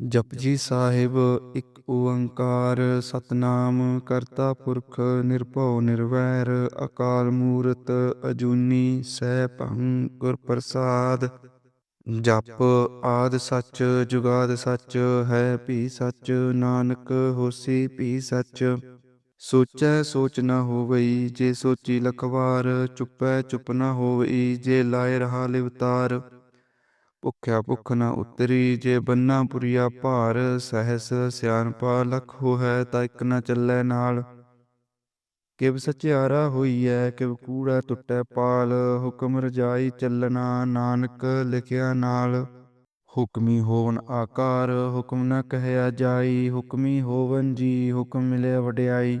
ਜਪਜੀ ਸਾਹਿਬ, ਇੱਕ ਓੰਕਾਰ ਸਤਨਾਮ, ਕਰਤਾ ਪੁਰਖ ਨਿਰਭਉ ਨਿਰਵੈਰ, ਅਕਾਲ ਮੂਰਤ ਅਜੂਨੀ ਸੈਭੰ ਗੁਰ ਪ੍ਰਸਾਦ। ਜਪ ਆਦ ਸੱਚ, ਜੁਗਾਦ ਸੱਚ, ਹੈ ਭੀ ਸੱਚ, ਨਾਨਕ ਹੋਸੀ ਭੀ ਸੱਚ। ਸੋਚੈ ਸੋਚ ਨਾ ਹੋਵਈ, ਜੇ ਸੋਚੀ ਲਖਵਾਰ, ਚੁੱਪੈ ਚੁੱਪ ਨਾ ਹੋਵਈ, ਜੇ ਲਾਇ ਰਹਾ ਲਿਵਤਾਰ। ਭੁਖਿਆ ਭੁੱਖ ਨਾ ਉਤਰੀ ਜੇ ਬੰਨਾ ਪੁਰੀਆ ਭਾਰ, ਸਹਸ ਸਿਆਣਪਾ ਲਖ ਹੋਇ ਤਾ ਇੱਕ ਨਾ ਚੱਲੈ ਨਾਲ। ਕਿਵ ਸਚਿਆਰਾ ਹੋਈਐ, ਕਿਵ ਕੂੜਾ ਟੁੱਟੈ ਪਾਲ, ਹੁਕਮ ਰਜਾਈ ਚੱਲਣਾ ਨਾਨਕ ਲਿਖਿਆ ਨਾਲ। ਹੁਕਮੀ ਹੋਵਨ ਆਕਾਰ, ਹੁਕਮ ਨ ਕਹਿਆ ਜਾਈ, ਹੁਕਮੀ ਹੋਵਨ ਜੀ, ਹੁਕਮ ਮਿਲਿਆ ਵਡਿਆਈ।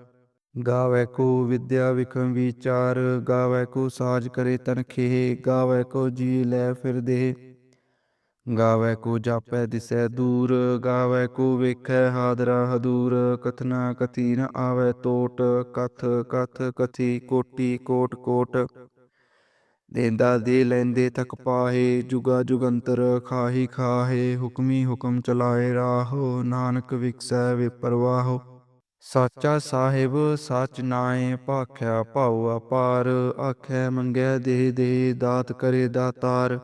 ਗਾਵੈ ਕੋ ਵਿਦਿਆ ਵਿਖਮ ਵਿਚਾਰ, ਗਾਵੈ ਕੋ ਸਾਜ ਕਰੇ ਤਨਖੇ ਗਾਵੈ ਕੋ ਜੀ ਲੈ ਫਿਰ ਦੇ ਗਾਵੈ ਕੋ ਜਾਪੈ ਦਿਸੈ ਦੂਰ, ਗਾਵੈ ਕੋ ਵੇਖੈ ਹਾਦਰਾ ਹਦੂਰ। ਕਥਨਾ ਕਥੀ ਨ ਆਵੈ ਟੋਟ ਕਥ ਕਥ ਕਥੀ ਕੋਟੀ ਕੋਟ ਕੋਟ। ਦੇਂਦਾ ਦੇ ਲੈਂਦੇ ਤਕ ਪਾਹੇ, ਜੁਗਾ ਜੁਗੰਤਰ ਖਾਹੀ ਖਾਹੇ। ਹੁਕਮੀ ਹੁਕਮ ਚਲਾਏ ਰਾਹੋ, ਨਾਨਕ ਵਿਕਸੈ ਵਿਪਰਵਾਹੋ। ਸਾਚਾ ਸਾਹਿਬ, ਸਚ ਨਾਏ ਭਾਖਿਆ ਭਾਉ ਅਪਾਰ, ਆਖੈ ਮੰਗੈ ਦੇ ਦੇ ਦਾਤ ਕਰੇ ਦਾਤਾਰ।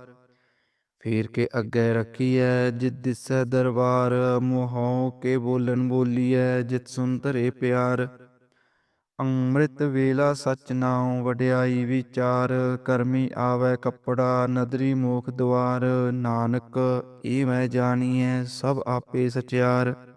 ਫੇਰ ਕੇ ਅੱਗੇ ਰੱਖੀਐ, ਜਿਤ ਦਿਸੈ ਦਰਬਾਰ, ਮੋਹਉ ਕੇ ਬੋਲਨ ਬੋਲੀਐ, ਜਿਤ ਸੁਨ ਧਰੇ ਪਿਆਰ। ਅੰਮ੍ਰਿਤ ਵੇਲਾ ਸਚ ਨਾਉ, ਵਡਿਆਈ ਵਿਚਾਰ, ਕਰਮੀ ਆਵੈ ਕੱਪੜਾ, ਨਦਰੀ ਮੋਖ ਦਵਾਰ। ਨਾਨਕ ਏ ਮੈਂ ਜਾਣੀਐ, ਸਭ ਆਪੇ ਸਚਿਆਰ।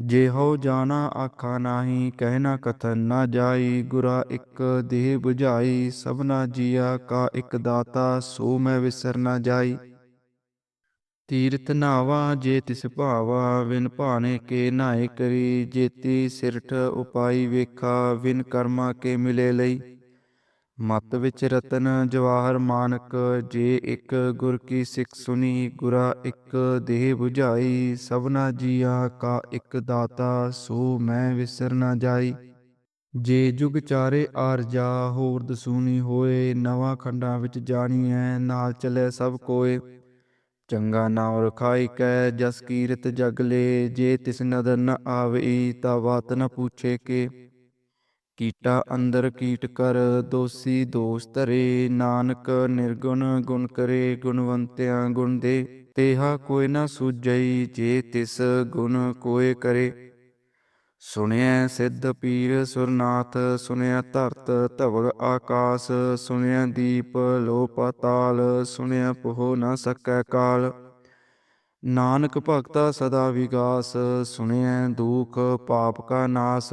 ਜੇ ਹੋ ਜਾਣਾ ਆਖਾ ਨਾਹੀ ਕਹਿਣਾ ਕਥਨ ਨਾ ਜਾਈ, ਗੁਰਾ ਇੱਕ ਦੇਹ 부ਝਾਈ ਸਭਨਾ ਜੀਆ ਕਾ ਇੱਕ ਦਾਤਾ, ਸੋ ਮੈਂ ਵਿਸਰ ਨਾ ਜਾਈ। ਤੀਰਥ ਨਾਵਾ, ਜੇ ਤਿਸ ਭਾਵਾ, ਵਿਨ ਭਾਣੇ ਕੇ ਨਾਏ ਕਰੀ, ਜੇਤੀ ਸਿਰਠ ਉਪਾਈ ਵੇਖਾ, ਵਿਨ ਕਰਮਾ ਕੇ ਮਿਲੇ ਲਈ। ਮਤ ਵਿੱਚ ਰਤਨ ਜਵਾਹਰ ਮਾਨਕ, ਜੇ ਇੱਕ ਗੁਰ ਕੀ ਸਿੱਖ ਸੁਨੀ, ਗੁਰਾ ਇੱਕ ਦੇਹ 부ਝਾਈ ਸਭਨਾ ਜੀਆ ਕਾ ਇੱਕ ਦਾਤਾ, ਸੋ ਮੈਂ ਵਿਸਰ ਨਾ ਜਾਈ। ਜੇ ਜੁਗ ਚਾਰੇ ਆਰਜਾ ਹੋਰ ਦਸੂਨੀ ਹੋਏ, ਨਵਾਂ ਖੰਡਾਂ ਵਿੱਚ ਜਾਣੀ ਜਾਣੀਐ, ਨਾਲ ਚਲੇ ਸਭ ਕੋਏ। ਚੰਗਾ ਨਾਮ ਰਖਾਈ ਕੈ, ਜਸ ਕੀਰਤ ਜਗਲੇ ਜੇ ਤਿਸ ਨਦਰ ਨ ਆਵਈ, ਤਾ ਬਾਤ ਨ ਪੁੱਛੇ ਕੇ। ਕੀਟਾ ਅੰਦਰ ਕੀਟ ਕਰ, ਦੋਸੀ ਦੋਸ ਧਰੇ, ਨਾਨਕ ਨਿਰਗੁਣ ਗੁਣ ਕਰੇ, ਗੁਣਵੰਤਿਆਂ ਗੁਣ ਦੇ, ਤੇਹਾ ਕੋਈ ਨਾ ਸੂਝਈ, ਜੇ ਤਿਸ ਗੁਣ ਕੋਏ ਕਰੇ। ਸੁਣਿਆ ਸਿੱਧ ਪੀਰ ਸੁਰਨਾਥ ਸੁਣਿਆ ਧਰਤ ਧਵਲ ਆਕਾਸ ਸੁਣਿਆ ਦੀਪ ਲੋ ਪਤਾਲ ਸੁਣਿਆ ਪਹੁ ਨਾ ਸਕੈ ਕਾਲ। ਨਾਨਕ ਭਗਤਾ ਸਦਾ ਵਿਗਾਸ ਸੁਣਿਆ ਦੁਖ ਪਾਪ ਕਾ ਨਾਸ।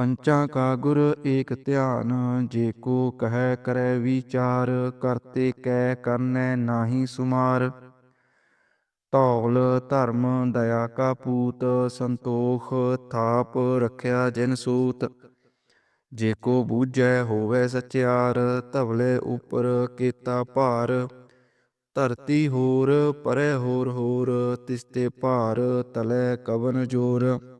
ਪੰਚਾਂ ਕਾ ਗੁਰ ਏਕ ਧਿਆਨ, ਜੇ ਕੋ ਕਹੈ ਕਰੈ ਵਿਚਾਰ, ਕਰਤੇ ਕੈ ਕਰਨੈ ਨਾਹੀ ਸੁਮਾਰ। ਧੌਲ ਧਰਮ ਦਇਆ ਕਾ ਪੂਤ, ਸੰਤੋਖ ਥਾਪ ਰਖਿਆ ਜਿਨ ਸੂਤ। ਜੇ ਕੋ ਬੂਝੈ ਹੋਵੇ ਸਚਿਆਰ, ਧਵਲੇ ਉਪਰ ਕੀਤਾ ਭਾਰ। ਧਰਤੀ ਹੋਰ, ਪਰੇ ਹੋਰ ਹੋਰ ਤਿਸਤੇ ਭਾਰ ਤਲੇ ਕਵਨ ਜੋਰ।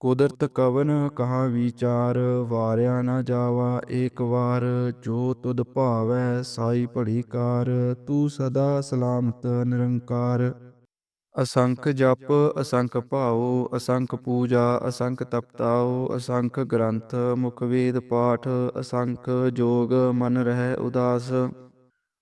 ਕੁਦਰਤ ਕਵਨ ਕਹਾ ਵਿਚਾਰ, ਵਾਰਿਆ ਨਾ ਜਾਵਾ ਏਕ ਵਾਰ। ਜੋ ਤੁਧ ਭਾਵੈ ਸਾਈ ਭੜੀ ਕਾਰ, ਤੂੰ ਸਦਾ ਸਲਾਮਤ ਨਿਰੰਕਾਰ। ਅਸੰਖ ਜਪ, ਅਸੰਖ ਭਾਉ, ਅਸੰਖ ਪੂਜਾ, ਅਸੰਖ ਤਪਤਾਉ, ਅਸੰਖ ਗ੍ਰੰਥ, ਮੁਖ ਵੇਦ ਪਾਠ, ਅਸੰਖ ਜੋਗ ਮਨ ਰਹਿ ਉਦਾਸ।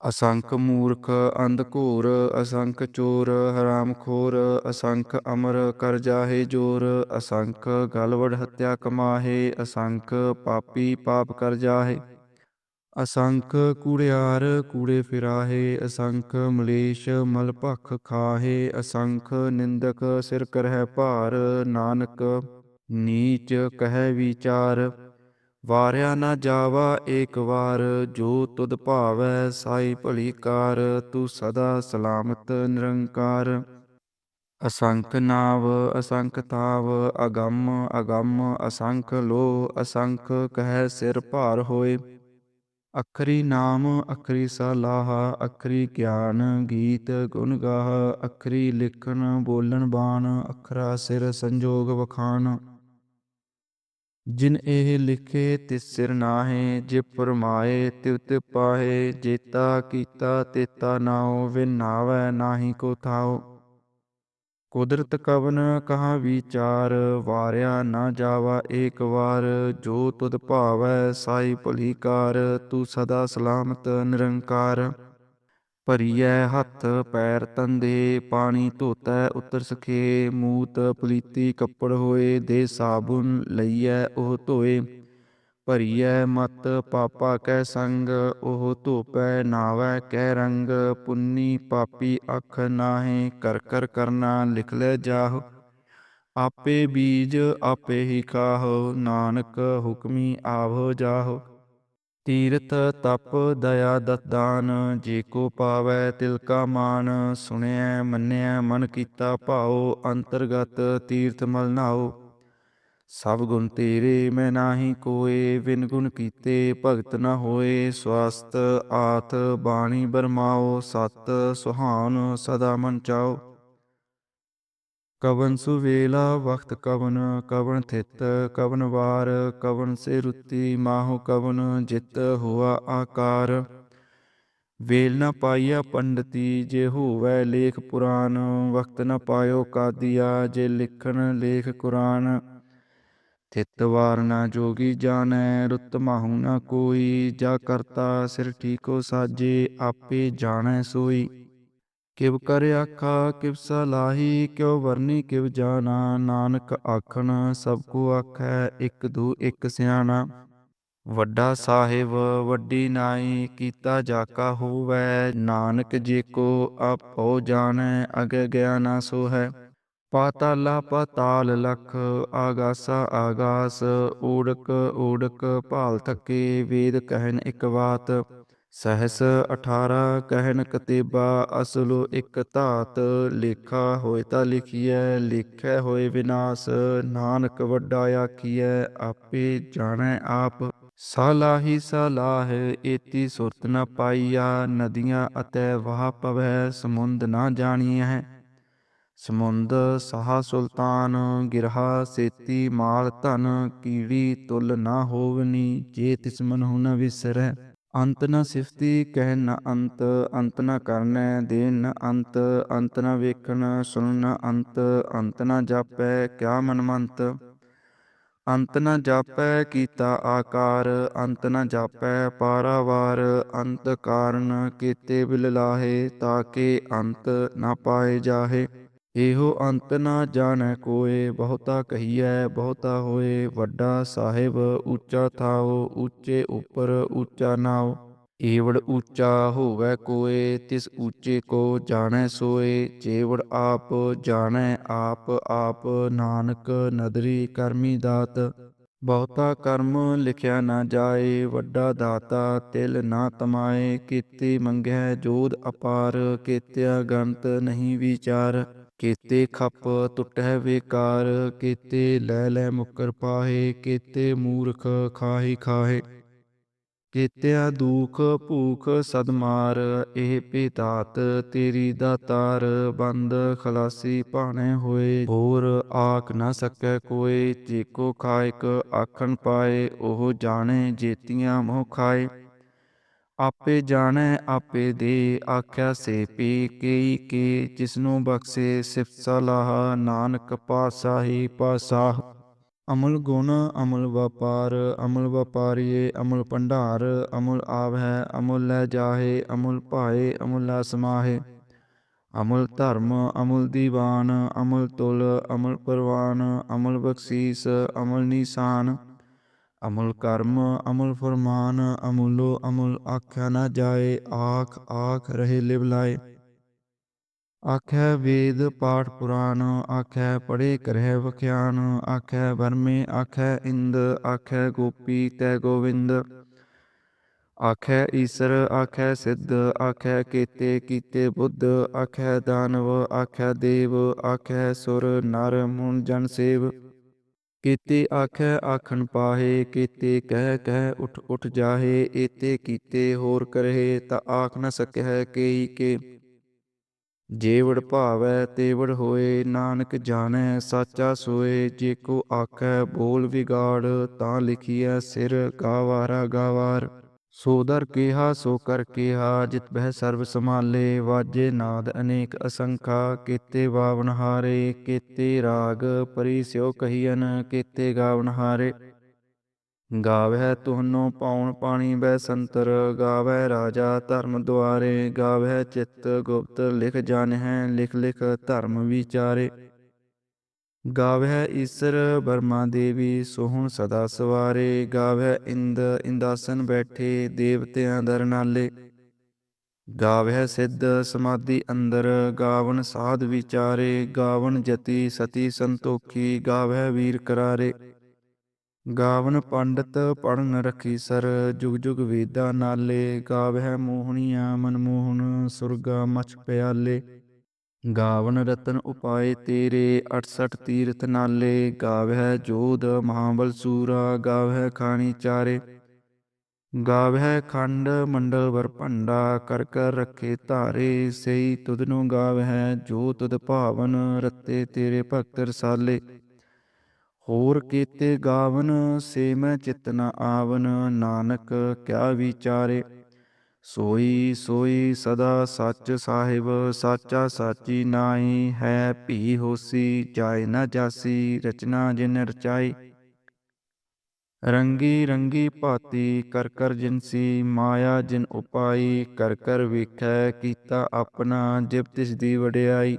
ਅਸੰਖ ਮੂਰਖ ਅੰਧ ਘੋਰ, ਅਸੰਖ ਚੋਰ ਹਰਾਮਖੋਰ ਅਸੰਖ ਅਮਰ ਕਰ ਜਾਹੇ ਜੋਰ, ਅਸੰਖ ਗਲਵੜ ਹੱਤਿਆ ਕਮਾਹੇ, ਅਸੰਖ ਪਾਪੀ ਪਾਪ ਕਰ ਜਾਹੇ। ਅਸੰਖ ਕੂੜਿਆਰ ਕੂੜੇ ਫਿਰਾਹੇ, ਅਸੰਖ ਮਲੇਸ਼ ਮਲ ਭਖ ਖਾਹੇ, ਅਸੰਖ ਨਿੰਦਕ ਸਿਰ ਕਰਹਿ ਭਾਰ, ਨਾਨਕ ਨੀਚ ਕਹਿ ਵਿਚਾਰ। ਵਾਰਿਆ ਨਾ ਜਾਵਾ ਏਕ ਵਾਰ, ਜੋ ਤੁਧ ਭਾਵੈ ਸਾਈ ਭਲੀ ਕਾਰ, ਤੂੰ ਸਦਾ ਸਲਾਮਤ ਨਿਰੰਕਾਰ। ਅਸੰਖ ਨਾਵ, ਅਸੰਖ ਤਾਵ, ਅਗੰਮ ਅਗੰਮ, ਅਸੰਖ ਲੋ ਅਸੰਖ ਕਹਿ ਸਿਰ ਭਾਰ ਹੋਏ। ਅਖਰੀ ਨਾਮ, ਅਖਰੀ ਸਲਾਹ, ਅਖਰੀ ਗਿਆਨ, ਗੀਤ ਗੁਣ ਗਾਹ, ਅਖਰੀ ਲਿਖਣ, ਬੋਲਣ ਬਾਣ, ਅਖਰਾ ਸਿਰ ਸੰਜੋਗ ਵਖਾਣ। ਜਿਨ ਇਹ ਲਿਖੇ ਤਿਸ ਸਿਰ ਨਾਹੇ, ਜੇ ਪਰਮਾਏ ਤਿਵ ਤਿਵ ਪਾਹੇ ਜੇਤਾ ਕੀਤਾ ਤੇਤਾ ਨਾਉ ਵਿਨ ਨਾਵੈ ਨਾਹੀ ਕੋ ਥਾਉ। ਕੁਦਰਤ ਕਵਨ ਕਹਾ ਵਿਚਾਰ, ਵਾਰਿਆ ਨਾ ਜਾਵਾ ਏਕ ਵਾਰ। ਜੋ ਤੁਧ ਭਾਵੈ ਸਾਈ ਭਲੀ ਕਾਰ, ਤੂੰ ਸਦਾ ਸਲਾਮਤ ਨਿਰੰਕਾਰ। ਭਰੀਐ ਹੱਥ, ਪੈਰ ਤੰਦੇ, ਪਾਣੀ ਧੋਤੈ, ਉਤਰ ਸਖੇ, ਮੂਤ ਪਲੀਤੀ ਕੱਪੜ ਹੋਏ, ਦੇ ਸਾਬੁਨ ਲਈਐ ਉਹ ਧੋਏ। ਭਰੀਐ ਮਤ, ਪਾਪਾ ਕੈ ਸੰਗ, ਉਹ ਧੋਪੈ, ਨਾਵੈ ਕੈ ਰੰਗ। ਪੁੰਨੀ ਪਾਪੀ ਅਖ ਨਾਹੇ, ਕਰ ਕਰ ਕਰਨਾ ਲਿਖ ਲੈ ਜਾਹੁ। ਆਪੇ ਬੀਜ, ਆਪੇ ਹੀ ਖਾਹੁ, ਨਾਨਕ ਹੁਕਮੀ ਆਵੋ ਜਾਹੋ। ਤੀਰਥ ਤਪ ਦਇਆ ਦਤਦਾਨ ਜੇ ਕੋ ਪਾਵੈ ਤਿਲ ਕਾ ਮਾਨ, ਸੁਣਿਐ, ਮੰਨਿਐ, ਮਨ ਕੀਤਾ ਭਾਉ, ਅੰਤਰਗਤ ਤੀਰਥ ਮਲ ਨਾਉ। ਸਭ ਗੁਣ ਤੇਰੇ, ਮੈਂ ਨਾਹੀ ਕੋਏ ਵਿਨ ਗੁਣ ਕੀਤੇ ਭਗਤ ਨ ਹੋਏ। ਸਵਸਤ ਆਥ ਬਾਣੀ ਬਰਮਾਓ ਸਤ ਸੁਹਾਨ ਸਦਾ ਮਨ ਚਾਓ ਕਵਨ ਸੁਵੇਲਾ ਵਖਤ ਕਵਨ ਕਵਨ ਥਿਤ ਕਵਨ ਵਾਰ, ਕਵਨ ਸੇ ਰੁੱਤੀ ਮਾਹੋ ਕਵਨ ਜਿਤ ਹੁਆ ਆਕਾਰ। ਵੇਲ ਨਾ ਪਾਈਆ ਪੰਡਤੀ, ਜੇ ਹੋਵੇ ਲੇਖ ਪੁਰਾਨ ਵਕਤ ਨਾ ਪਾਇਓ ਕਾਦੀਆ, ਜੇ ਲਿਖਣ ਲੇਖ ਕੁਰਾਨ। ਥਿਤ ਵਾਰ ਨਾ ਜੋਗੀ ਜਾਣੈ, ਰੁੱਤ ਮਾਹੂ ਨਾ ਕੋਈ, ਜਾ ਕਰਤਾ ਸਿਰ ਠੀਕੋ ਸਾਜੇ, ਆਪੇ ਜਾਣੈ ਸੋਈ। ਕਿਵ ਕਰ ਆਖਾ, ਕਿਵ ਸਲਾਹੀ, ਕਿਉ ਵਰਨੀ, ਕਿਵ ਜਾਣਾ। ਨਾਨਕ ਆਖਣ, ਸਭ ਕੋ ਆਖੈ, ਇੱਕ ਦੂ, ਇਕ ਸਿਆਣਾ। ਵੱਡਾ ਸਾਹਿਬ, ਵੱਡੀ ਨਾਈ, ਕੀਤਾ ਜਾਕਾ ਹੋਵੈ। ਨਾਨਕ ਜੇ ਕੋ ਆਪੋ ਜਾਣੈ, ਅਗੇ ਗਿਆਨਾ ਸੋ ਹੈ ਪਾਤਾਲਾ ਪਾਤਾਲ ਲਖ, ਆਗਾਸਾ ਆਗਾਸ। ਊੜਕ ਊੜਕ ਭਾਲ ਥਕੇ, ਵੇਦ ਕਹਿਨ ਇਕ ਬਾਤ ਸਹਸ 18 ਕਹਿਨ ਕਤੇਬਾ, ਅਸਲੋ ਇਕ ਧਾਤ, ਲੇਖਾ ਹੋਏ ਤਾਂ ਲਿਖੀਐ, ਲਿਖੈ ਹੋਏ ਵਿਨਾਸ਼, ਨਾਨਕ ਵੱਡਾ ਆਖੀਐ, ਆਪੇ ਜਾਣੈ ਆਪ। ਸਾਲਾਹੀ ਸਾਲਾਹ, ਏਤੀ ਸੁਰਤ ਨ ਪਾਈਆ, ਨਦੀਆਂ ਅਤੇ ਵਾਹ ਪਵੈ, ਸਮੁੰਦ ਨਾ ਜਾਣੀਐ। ਸਮੁੰਦ ਸਹਾ ਸੁਲਤਾਨ, ਗਿਰਹਾ ਸੇਤੀ ਮਾਲ ਧਨ, ਕੀੜੀ ਤੁਲ ਨਾ ਹੋਵਨੀ, ਜੇ ਤਿਸ ਮਨਹੁ ਨ ਵਿਸਰੈ। ਅੰਤ ਨਾ ਸਿਫਤੀ ਕਹਿ ਨ ਅੰਤ ਅੰਤ ਨ ਕਰਨੈ ਦੇ ਨ ਅੰਤ ਅੰਤ ਨਾ ਵੇਖਣ ਸੁਣ ਨ ਅੰਤ ਅੰਤ ਨਾ ਜਾਪੈ, ਕਿਆ ਮਨਮੰਤ? ਅੰਤ ਨਾ ਜਾਪੈ ਕੀਤਾ ਆਕਾਰ, ਅੰਤ ਨਾ ਜਾਪੈ ਪਾਰਾਵਾਰ, ਅੰਤ ਕਾਰਨ ਕੀਤੇ ਬਿਲ ਲਾਹੇ ਤਾਕੇ ਅੰਤ ਨਾ ਪਾਏ ਜਾਹੇ। ਇਹੋ ਅੰਤ ਨਾ ਜਾਣੈ ਕੋਏ, ਬਹੁਤਾ ਕਹੀਐ, ਬਹੁਤਾ ਹੋਏ, ਵੱਡਾ ਸਾਹਿਬ ਉੱਚਾ ਥਾਓ, ਉੱਚੇ ਉੱਪਰ ਉੱਚਾ ਨਾਉ ਏਵੜ ਉੱਚਾ ਹੋਵੇ ਕੋਏ, ਤਿਸ ਉੱਚੇ ਕੋ ਜਾਣੈ ਸੋਏ। ਜੇਵੜ ਆਪ ਜਾਣੈ, ਆਪ ਆਪ ਨਾਨਕ ਨਦਰੀ ਕਰਮੀ ਦਾਤ। ਬਹੁਤਾ ਕਰਮ ਲਿਖਿਆ ਨਾ ਜਾਏ, ਵੱਡਾ ਦਾਤਾ ਤਿਲ ਨਾ ਤਮਾਏ। ਕੀਤੀ ਮੰਗੈ ਜੋਧ ਅਪਾਰ, ਕੀਤਿਆ ਗੰਤ ਨਹੀਂ ਵਿਚਾਰ। ਕੀਤੇ ਖੱਪ ਟੁੱਟੈ ਵਿਕਾਰ, ਕੀਤੇ ਲੈ ਲੈ ਮੁਕਰ ਪਾਹੇ, ਕੀਤੇ ਮੂਰਖ ਖਾਹੀ ਖਾਹੇ। ਕੀਤਿਆ ਦੁਖ ਭੂਖ ਸਦਮਾਰ ਇਹ ਪੇਤਾਤ ਤੇਰੀ ਦਾਤਾਰ ਬੰਦ ਖਲਾਸੀ ਭਾਣੇ ਹੋਏ, ਹੋਰ ਆਖ ਨਾ ਸਕੈ ਕੋਏ। ਜੇਕੋ ਖਾਇਕ ਆਖਣ ਪਾਏ, ਉਹ ਜਾਣੇ ਜੇਤੀਆਂ ਮੋਹ ਖਾਏ। ਆਪੇ ਜਾਣੈ, ਆਪੇ ਦੇ, ਆਖਿਆ ਸੇ ਪੀ ਕਈ ਕੇ, ਜਿਸਨੂੰ ਬਖਸ਼ੇ ਸਿਫਤ ਸਲਾਹ, ਨਾਨਕ ਪਾਸਾਹੀ ਪਾਸਾਹ ਅਮਲ ਗੁਣ, ਅਮਲ ਵਪਾਰ, ਅਮਲ ਵਪਾਰੀਏ, ਅਮਲ ਭੰਡਾਰ, ਅਮਲ ਹੈ ਅਮਲ ਲੈ ਜਾਹੇ, ਅਮਲ ਭਾਏ, ਅਮਲ ਲੈ ਸਮਾਹੇ। ਅਮਲ ਧਰਮ, ਅਮਲ ਦੀਵਾਨ, ਅਮਲ ਤੁਲ, ਅਮਲ ਪਰਵਾਨ, ਅਮਲ ਬਖਸ਼ੀਸ, ਅਮਲ ਨਿਸ਼ਾਨ। ਅਮਲ ਕਰਮ, ਅਮਲ ਫਰਮਾਨ, ਅਮੁਲੋ ਅਮਲ ਆਖਿਆ ਨਾ ਜਾਏ, ਆਖ ਆਖ ਰਹੇ ਲਿਵ ਲਾਏ। ਆਖੈ ਵੇਦ ਪਾਠ ਪੁਰਾਣ, ਆਖੈ ਪੜੇ ਕਰਹਿ ਵਖਿਆਨ ਆਖੈ ਵਰਮੇ, ਆਖੈ ਇੰਦ, ਆਖੈ ਗੋਪੀ ਤੈ ਗੋਵਿੰਦ। ਆਖੈ ਈਸਰ, ਆਖੈ ਸਿੱਧ, ਆਖੈ ਕੀਤੇ ਕੀਤੇ ਬੁੱਧ, ਆਖੈ ਦਾਨਵ, ਆਖੈ ਦੇਵ, ਆਖੈ ਸੁਰ ਨਰ ਮੁਨ ਜਨ ਸੇਵ। ਕੀਤੇ ਆਖੈ ਆਖਣ ਪਾਹੇ, ਕੀਤੇ ਕਹਿ ਕਹਿ ਉਠ ਉਠ ਜਾਹੇ, ਏਤੇ ਕੀਤੇ ਹੋਰ ਕਰਹਿ, ਤਾਂ ਆਖ ਨ ਸਕਹਿ ਕੇਈ ਕੇ। ਜੇਵੜ ਭਾਵੈ ਤੇਵੜ ਹੋਏ, ਨਾਨਕ ਜਾਣੈ ਸਾਚਾ ਸੋਏ, ਜੇ ਕੋ ਆਖੈ ਬੋਲ ਵਿਗਾੜ, ਤਾਂ ਲਿਖੀਐ ਸਿਰ ਗਾਵਾਰਾ ਗਾਵਾਰ। ਸੋ ਦਰ ਸੋ ਕਰ ਕੀਹਾ, ਜਿਤ ਬਹਿ ਸਰਬ ਸਮਾਲੇ ਵਾਜੇ ਨਾਦ ਅਨੇਕ ਅਸੰਖਾ, ਕੀਤੇ ਬਾਵਨ ਹਾਰੇ, ਕੀਤੇ ਰਾਗ ਪਰੀ ਸਿਓ ਕਹੀਨ ਕੀਤੇ ਗਾਵਨ ਹਾਰੇ। ਗਾਵਹਿ ਤੁਹਨੋ ਪਾਉਣ ਪਾਣੀ ਬੈ ਸੰਤਰ, ਗਾਵਹਿ ਰਾਜਾ ਧਰਮ ਦੁਆਰੇ, ਗਾਵਹਿ ਚਿੱਤ ਗੁਪਤ ਲਿਖ ਜਾਣਹਿ, ਲਿਖ ਲਿਖ ਧਰਮ ਵਿਚਾਰੇ। ਗਾਵਹਿ ਈਸਰ ਬਰਮਾ ਦੇਵੀ ਸੋਹਣ ਸਦਾ ਸਵਾਰੇ, ਗਾਵਹਿ ਇੰਦ ਇੰਦਾਸਨ ਬੈਠੇ ਦੇਵਤਿਆਂ ਦਰ ਨਾਲੇ। ਗਾਵਹਿ ਸਿੱਧ ਸਮਾਧੀ ਅੰਦਰ, ਗਾਵਨ ਸਾਧ ਵਿਚਾਰੇ, ਗਾਵਨ ਜਤੀ ਸਤੀ ਸੰਤੋਖੀ, ਗਾਵਹਿ ਵੀਰ ਕਰਾਰੇ। ਗਾਵਨ ਪੰਡਤ ਪੜਨ ਰਖੀ ਸਰ, ਜੁਗ ਜੁਗ ਵੇਦਾ ਨਾਲੇ। ਗਾਵਹਿ ਮੋਹਣੀਆਂ ਮਨਮੋਹਨ ਸੁਰਗਾ ਮਛ ਪਿਆਲੇ। ਗਾਵਨ ਰਤਨ ਉਪਾਏ ਤੇਰੇ 68 ਤੀਰਥ ਨਾਲੇ, ਗਾਵਹਿ ਜੋਧ ਮਹਾਬਲ ਸੂਰਾ, ਗਾਵਹਿ ਖਾਣੀ ਚਾਰੇ। ਗਾਵਹਿ ਖੰਡ ਮੰਡਲ ਵਰ ਭੰਡਾ, ਕਰ ਕਰ ਰਖੇ ਧਾਰੇ ਸਈ ਤੁਧ ਨੂੰ ਗਾਵਹਿ, ਜੋ ਤੁਧ ਭਾਵਨ ਰਤੇ ਤੇਰੇ ਭਗਤ ਰਸਾਲੇ। ਹੋਰ ਕੀਤੇ ਗਾਵਨ, ਸੇ ਮੈਂ ਚਿਤ ਆਵਨ, ਨਾਨਕ ਕਿਆ ਵਿਚਾਰੇ। ਸੋਈ ਸੋਈ ਸਦਾ ਸੱਚ ਸਾਹਿਬ, ਸਾਚਾ ਸਾਚੀ ਨਾਈ ਹੈ, ਭੀ ਹੋਸੀ ਜਾਏ ਨਾ ਜਾਸੀ, ਰਚਨਾ ਜਿਨ ਰਚਾਈ। ਰੰਗੀ ਰੰਗੀ ਭਾਤੀ ਕਰ ਕਰ ਜਿਨਸੀ, ਮਾਇਆ ਜਿਨ ਉਪਾਈ, ਕਰ ਕਰ ਵੇਖੈ, ਕੀਤਾ ਆਪਣਾ, ਜਿਬ ਤਿਸ ਦੀ ਵਡਿਆਈ।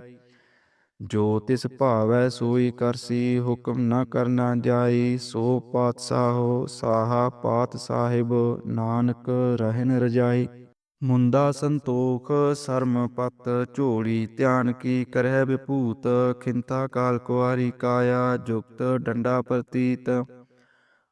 ਜੋ ਤਿਸ ਭਾਵੈ ਸੋਈ ਕਰਸੀ, ਹੁਕਮ ਨਾ ਕਰਨਾ ਜਾਈ, ਸੋ ਪਾਤਸ਼ਾਹੋ ਸਾਹਾ ਪਾਤ ਸਾਹਿਬ, ਨਾਨਕ ਰਹਿਨ ਰਜਾਈ। ਮੁੰਦਾ ਸੰਤੋਖ, ਸਰਮ ਪਤ, ਝੋਲੀ ਧਿਆਨ ਕੀ ਕਰਹਿ ਵਿਭੂਤ, ਖਿੰਤਾ ਕਾਲ ਕੁਆਰੀ ਕਾਇਆ, ਜੁਗਤ ਡੰਡਾ ਪ੍ਰਤੀਤ।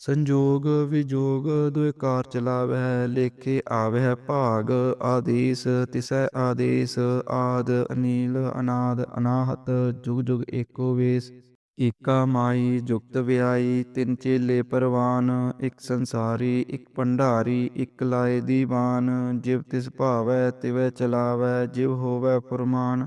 ਸੰਜੋਗ ਵਿਜੋਗ ਦੁਇਕਾਰ ਚਲਾਵੈ ਲੇਖੇ ਆਵੈ ਭਾਗ, ਆਦੇਸ ਤਿਸੈ ਆਦੇਸ, ਆਦ ਅਨੀਲ ਅਨਾਦ ਅਨਾਹਤ, ਜੁਗ ਜੁਗ ਏਕੋ ਵੇਸ। ਏਕਾ ਮਾਈ ਜੁਗਤ ਵਿਆਈ, ਤਿੰਨ ਚੇਲੇ ਪਰਵਾਨ, ਇੱਕ ਸੰਸਾਰੀ, ਇੱਕ ਭੰਡਾਰੀ, ਇੱਕ ਲਾਏ ਦੀਵਾਨ। ਜਿਵ ਤਿਸ ਭਾਵੈ ਤਿਵੈ ਚਲਾਵੈ ਜਿਵ ਹੋਵੈ ਫੁਰਮਾਨ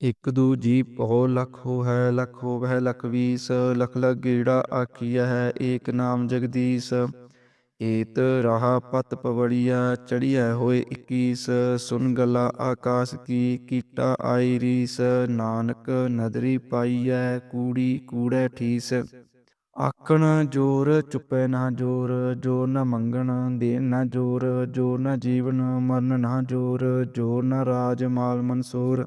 ਇਕ ਦੂ ਜੀ ਪਹੁ ਲਖ ਹੋ ਹੈ ਲਖ ਹੋਵੈ ਲਖ ਵੀਸ, ਲਖ ਲਖ ਗੀੜਾ ਆਖੀਆ ਹੈ ਏਕ ਨਾਮ ਜਗਦੀਸ਼। ਏਤ ਰਾਹ ਪਤ ਪਵੜੀਆ ਚੜੀਐ ਹੋਏ 21 ਸੁਨ ਗਲਾ ਆਕਾਸ ਕੀ, ਕੀਟਾ ਆਈ ਰੀਸ। ਨਾਨਕ ਨਦਰੀ ਪਾਈਐ, ਕੂੜੀ ਕੂੜੈ ਠੀਸ। ਆਖਣ ਜੋਰ ਚੁੱਪੈ ਨਾ ਜੋਰ ਜੋਰ ਨਾ ਮੰਗਣ ਦੇ ਨਾ ਜੋਰ ਜੋਰ ਨਾ ਜੀਵਨ ਮਰਨ ਨਾ ਜੋਰ ਜੋਰ ਨਾ ਰਾਜ ਮਾਲ ਮਨਸੂਰ।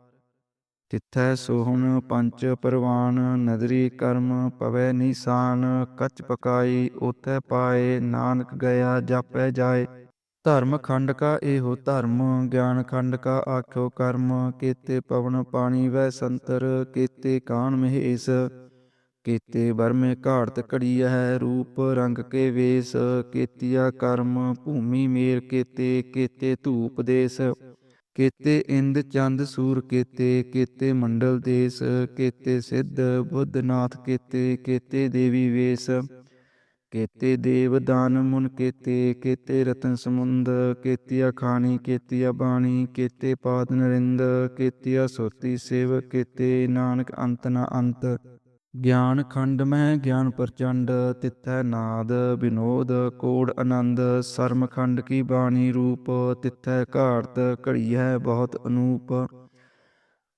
ਤਿੱਥੈ ਸੋਹਣ ਪੰਚ ਪਰਵਾਨ, ਨਦਰੀ ਕਰਮ ਪਵੈ ਨੀਸਾਨ, ਕੱਚ ਪਕਾਈ ਉਤੈ ਪਾਏ, ਨਾਨਕ ਗਿਆ ਜਾਪੈ ਜਾਏ। ਧਰਮ ਖੰਡ ਕਾ ਇਹੋ ਧਰਮ, ਗਿਆਨ ਖੰਡ ਕਾ ਆਖਿਓ ਕਰਮ, ਕੀਤੇ ਪਵਨ ਪਾਣੀ ਵੈ ਸੰਤਰ, ਕੀਤੇ ਕਾਨ ਮਹੇਸ, ਕੀਤੇ ਬਰਮੇ ਘਾੜਤ ਘੜੀ ਹੈ ਰੂਪ ਰੰਗ ਕੇ ਵੇਸ, ਕੀਤਿਆ ਕਰਮ ਭੂਮੀ ਮੇਰ ਕੀਤੇ ਕੀਤੇ ਧੂਪ ਦੇਸ। ਕੇਤੇ ਇੰਦ ਚੰਦ ਸੂਰ ਕੇਤੇ, ਕੀਤੇ ਮੰਡਲ ਦੇਸ, ਕੇਤੇ ਸਿੱਧ ਬੁੱਧਨਾਥ ਕੀਤੇ, ਕੇਤੇ ਦੇਵੀ ਵੇਸ, ਕੇਤੇ ਦੇਵ ਦਾਨ ਮੁਨ ਕੇਤੇ ਕੇਤੇ ਰਤਨ ਸਮੁੰਦ, ਕੀਤਿਆ ਖਾਣੀ, ਕੇਤੀਆ ਬਾਣੀ, ਕੇਤੇ ਪਾਦ ਨਰਿੰਦ, ਕੇਤੀਆ ਸੋਤੀ ਸੇਵ, ਕੀਤੇ ਨਾਨਕ ਅੰਤ ਨਾ ਅੰਤ। ਗਿਆਨ ਖੰਡ ਮੈਂ ਗਿਆਨ ਪ੍ਰਚੰਡ, ਤਿੱਥੈ ਨਾਦ ਵਿਨੋਦ ਕੋੜ ਆਨੰਦ, ਸਰਮ ਖੰਡ ਕੀ ਬਾਣੀ ਰੂਪ, ਤਿੱਥੈ ਘਾੜਤ ਘੜੀ ਹੈ ਬਹੁਤ ਅਨੂਪ।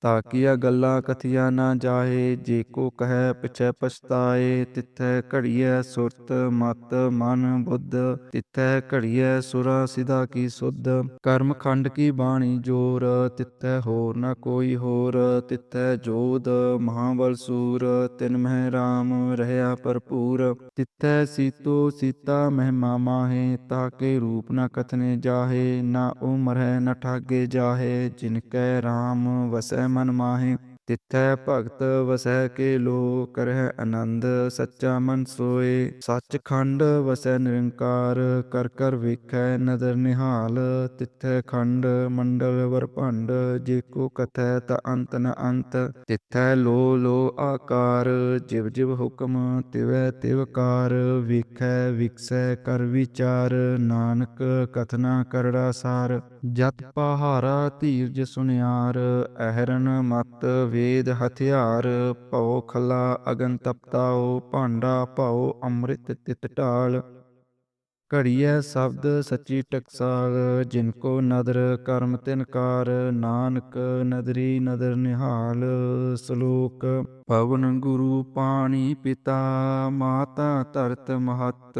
ਤਾਕੀਆ ਗੱਲਾਂ ਕਥੀਆਂ ਨਾ ਜਾਹੇ, ਜੇ ਕੋ ਕਹੈ ਪਿਛੈ ਪਛਤਾਏ, ਤਿੱਥੈ ਘੜੀਐ ਸੁਰਤ ਮਤ ਮਨ ਬੁੱਧ, ਤਿੱਥੈ ਘੜੀਐ ਸੁਰਾ ਸਿਧਾ ਕੀ ਸੁਧ। ਕਰਮ ਖੰਡ ਕੀ ਬਾਣੀ ਜੋਰ, ਤਿੱਥੈ ਹੋਰ ਨਾ ਕੋਈ ਹੋਰ, ਤਿੱਥੈ ਜੋਧ ਮਹਾਬਲ ਸੂਰ, ਤਿਨ ਮਹਿ ਰਾਮ ਰਹਿਆ ਭਰਪੂਰ। ਤਿੱਥੈ ਸੀਤੋ ਸੀਤਾ ਮਹਿਮਾ ਮਾਹੇ ਤਾਕੇ ਰੂਪ ਨਾ ਕਥਨੇ ਜਾਹੇ, ਨਾ ਉਮਰੈ ਨਾ ਠਾਗੇ ਜਾਹੇ, ਜਿਨ ਕੈ ਰਾਮ ਵਸੈ ਮਨ ਮਾਹੇ, ਤਿੱਥੈ ਭਗਤ ਵਸੈ ਕੇ ਲੋ ਕਰਹਿ ਆਨੰਦ, ਸੱਚਾ ਮਨ ਸੋਏ। ਸੱਚਖੰਡ ਵਸੈ ਨਿਰੰਕਾਰ, ਕਰ ਕਰ ਵੇਖੈ ਨਦਰ ਨਿਹਾਲ। ਤਿੱਥੈ ਖੰਡ ਮੰਡਲ ਵਰਭੰਡ ਜੇ ਕੋ ਕਥੈ ਤਾ ਅੰਤ ਨ ਅੰਤ। ਤਿੱਥੈ ਲੋ ਲੋ ਆਕਾਰ, ਜਿਵ ਜਿਵ ਹੁਕਮ ਤਿਵੈ ਤਿਵਕਾਰ ਵੇਖੈ ਵਿਕਸੈ ਕਰ ਵਿਚਾਰ, ਨਾਨਕ ਕਥਨਾ ਕਰੜਾ ਸਾਰ। ਜਤ ਪਹਾਰਾ ਧੀਰਜ ਸੁਨਿਆਰ, ਅਹਰਨ ਮਤ ਵੇਦ ਹਥਿਆਰ, ਭਉ ਖਲਾ ਅਗਨ ਤਪਤਾਓ ਭਾਂਡਾ ਭਉ ਅੰਮ੍ਰਿਤ ਤਿਤ ਢਾਲ। ਘੜੀਐ ਸ਼ਬਦ ਸੱਚੀ ਟਕਸਾਲ, ਜਿਨ ਕੋ ਨਦਰ ਕਰਮ ਤਿਨਕਾਰ ਨਾਨਕ ਨਦਰੀ ਨਦਰ ਨਿਹਾਲ। ਸ਼ਲੋਕ ਪਵਨ ਗੁਰੂ ਪਾਣੀ ਪਿਤਾ, ਮਾਤਾ ਧਰਤ ਮਹਤ।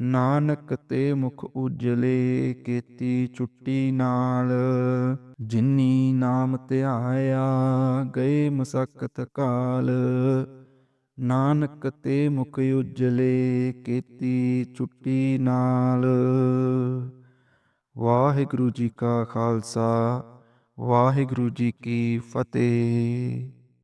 ਨਾਨਕ ਤੇ ਮੁਖ ਉਜਲੇ ਕੀਤੀ ਚੁੱਟੀ ਨਾਲ। ਜਿਨੀ ਨਾਮ ਧਿਆਇਆ ਗਏ ਮਸਕਤ ਕਾਲ। ਨਾਨਕ ਤੇ ਮੁਖ ਉਜਲੇ ਕੀਤੀ ਚੁੱਟੀ ਨਾਲ। ਵਾਹਿਗੁਰੂ ਜੀ ਕਾ ਖਾਲਸਾ, ਵਾਹਿਗੁਰੂ ਜੀ ਕੀ ਫਤਿਹ।